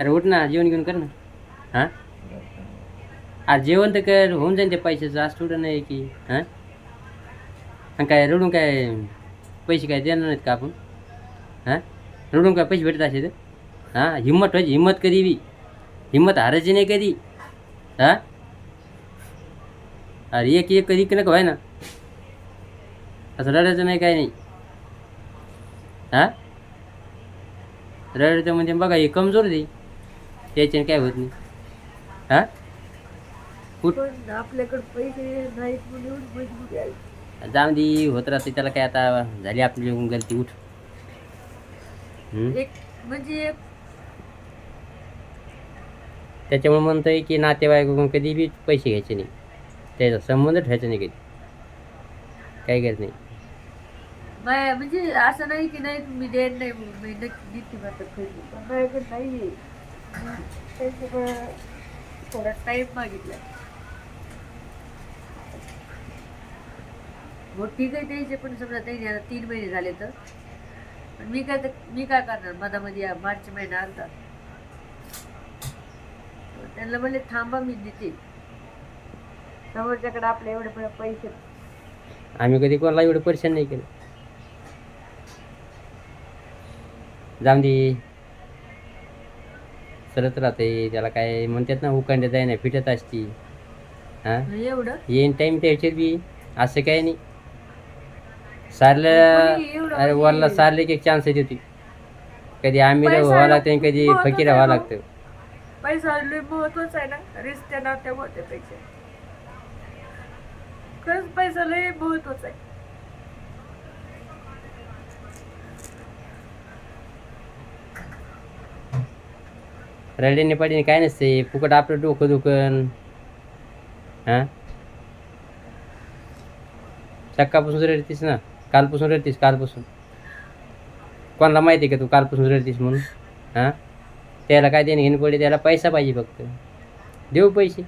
अरे उठ ना जेवण घेऊन कर ना. हां? अरे जेवण तर कर होऊन जाईन ते पैशाचं आज थोडं नाही की हां? आणि काय रडून काय पैसे काय देणार नाहीत का आपण? हां? रडून काय पैसे भेटत असे तर? हां? हिंमत व्हायची हिंमत कधी बी. हिंमत हारायची नाही कधी. हां? अरे एक एक कधी नका व्हाय ना. असं रडायचं नाही काय नाही. हां? रडायचं म्हणजे बघा हे कमजोर दे त्याच्याने काय होत नाही. हां? पण आपल्याकडे पैसे नाहीत म्हणून एवढी मजबुरी आहे जाऊन दे होत राहते त्याला काय आता झाली आपली गलती उठ. हम्म? एक म्हणजे एक त्याच्यामुळे म्हणतोय की नातेवाईकडून कधी बी पैसे घ्यायचे नाही. त्याचा संबंध ठेवायचा नाही कधी. काही करत नाही. माया म्हणजे असं नाही की नाही तुम्ही देत नाही म्हणून. मी नक्की देते मात्र खरेदी पण माझ्याकडे नाही त्याच्यामुळे थोडा टाईम मागितला हो ठीक आहे त्यांचे पण समजा त्यांनी आता तीन महिने झाले तर पण मी काय तर- मी काय करणार मधामध्ये या मार्च महिना आलता त्यांना म्हणले थांबा मी देते समोरच्याकडे आपले एवढे पण पैसे आम्ही कधी कोणाला एवढं परेशान नाही केलं. जाऊन दे. सरत राहते त्याला काय म्हणतात ना उकांड्या जाय ना फिटत असती. हां? एवढं? येईन टाईम त्याच्यात बी. असं काही नाही. सारलं एवढं अरे म्हणजे- वरला सारले की चान्स येते कधी आमिर पैसा व्हावं लागतं आणि कधी फकीर व्हावं. लागतं पैसा लय महत्त्वाचा आहे ना. रिश्त्या नात्यामुळे त्यापेक्षा खरंच पैसा लय महत्त्वाचा आहे. रडीने पडीने काय नसते फुकट आपलं डोकं दुखन. हां? सकाळपासून रडतीस ना? कालपासून रडतीस कालपासून? कोणाला माहिती आहे का तू कालपासून रडतीस म्हणून? हां? त्याला काय देणं घेणं पडे त्याला पैसा पाहिजे फक्त. देऊ पैसे.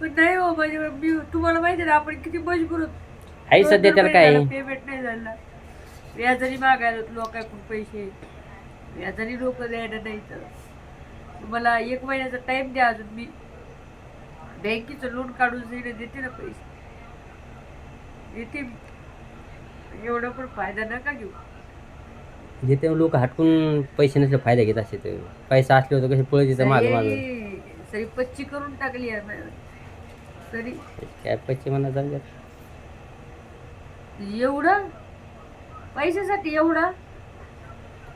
पण नाही हो म्हणजे मी तुम्हाला माहिती आहे ना आपण किती मजबूर आहे सध्या त्याला काय? आहे? पेमेंट नाही झालं. व्याजाने मागायला लोकांकडून पैसे. व्याजाने लोक द्यायला नाही तर मला एक महिन्याचा टाइम द्या अजून मी. बँकेचं लोन काढून देणे देते ना पैसे. देते एवढा पण फायदा नका घेऊ. जिथे लोक हटकून पैसे नसले फायदा घेत असते तर पैसा असले होते कसे पळत येतं माग माग. सरी पच्ची करून टाकली माझ्या. सरी. काय पैसे म्हणा जाऊ द्या. एवढं? पैशासाठी एवढा?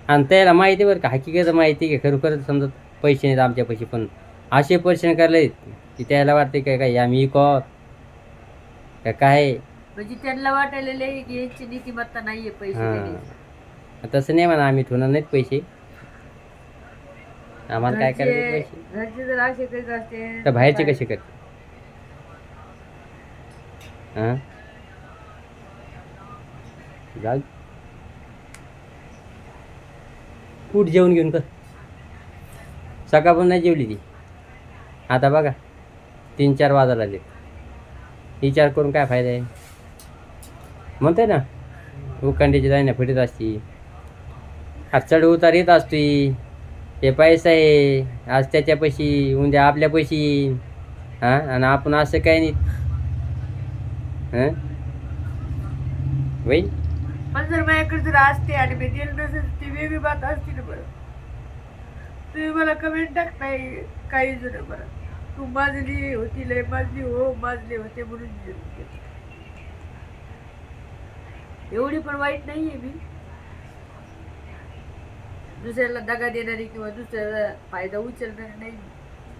आणि त्याला माहिती बरं का हकीकत माहिती की? खरोखरच समजा पैसे नाहीत आमच्या पैसे पण असे परेशान करले की त्याला वाटते काय काय आम्ही कॉ का काय? म्हणजे त्यांना वाटायला लय की यांची नीतिमत्ता नाहीये पैसे देण्याची. हां तसं नाही म्हणा आम्ही ठेवणार नाहीत पैसे. आम्हाला काय करायचे घरचे पैसे? घरचे जर असे करीत असते तर बाहेरचे कसे करते हां? जाऊ. कुठ जेवण घेऊन कर? सकाळपासून नाही जेवली ती. आता बघा तीन चार वाजायला आले विचार करून काय फायदा आहे? म्हणते ना उकांडीची जाईना फिटत असती. आज चढ उतार येत असती हे पैसा आहे. आज त्याच्यापाशी उद्या आपल्यापाशी हां? आणि आपण असं काय नाही. हां? होईल पण जर माझ्याकडे जर असते आणि मी दिलं नसेल ती वेगळी बात असते ना बरं. तुम्ही मला कमेंट टाकताय काही जण बरं. तू माजली होती लय माजली हो माजले होते म्हणून. एवढी पण वाईट नाहीये मी. दुसऱ्याला दगा देणारी किंवा दुसऱ्याला फायदा उचलणारी नाही.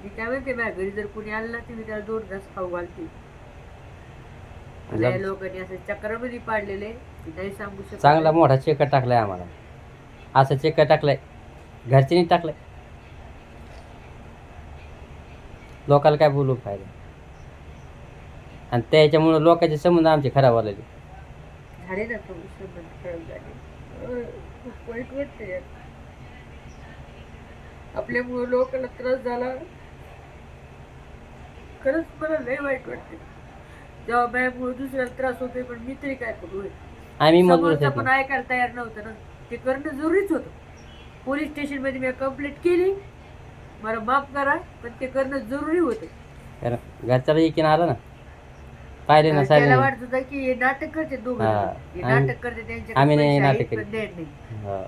मी काय म्हणते माझ्या घरी जर कोणी आलं ना तर मी त्याला दोन घास खाऊ घालते. मला लोकांनी असं चक्रामध्ये पाडलेले नाही सांगू शकत. चांगला मोठा चेक टाकलाय आम्हाला. असं चेक टाकलाय घरच्यांनी टाकलाय. लोकाला काय बोलू फायदा? आणि त्याच्यामुळं लोकांचे संबंध आमचे खराब झालेले. झाले ना थोडे संबंध खराब झाले. खूप वाईट वाटते यार. आपल्यामुळे लोकांना त्रास झाला. खरंच मला लय वाईट वाटते जेव्हा माझ्यामुळे दुसऱ्याला त्रास होतोय पण मी तरी काय करू? आम्ही मजबूर समोरचं पण. ऐकायला तयार नव्हतं ना. ते करणं जरुरीच होतं. पोलीस स्टेशनमध्ये मी कंप्लेंट केली. मला माफ करा पण ते करणं जरुरी होतं. कारण घरच्याला एकीन आलं ना? पाहिले ना त्याला साहेब वाटत होतं की हे नाटक करते दोघं हा. हे आम्ही- नाटक करते त्यांचे आम्ही नाही पैसे आहेत, नाटक पण केले. देत नाही. हा.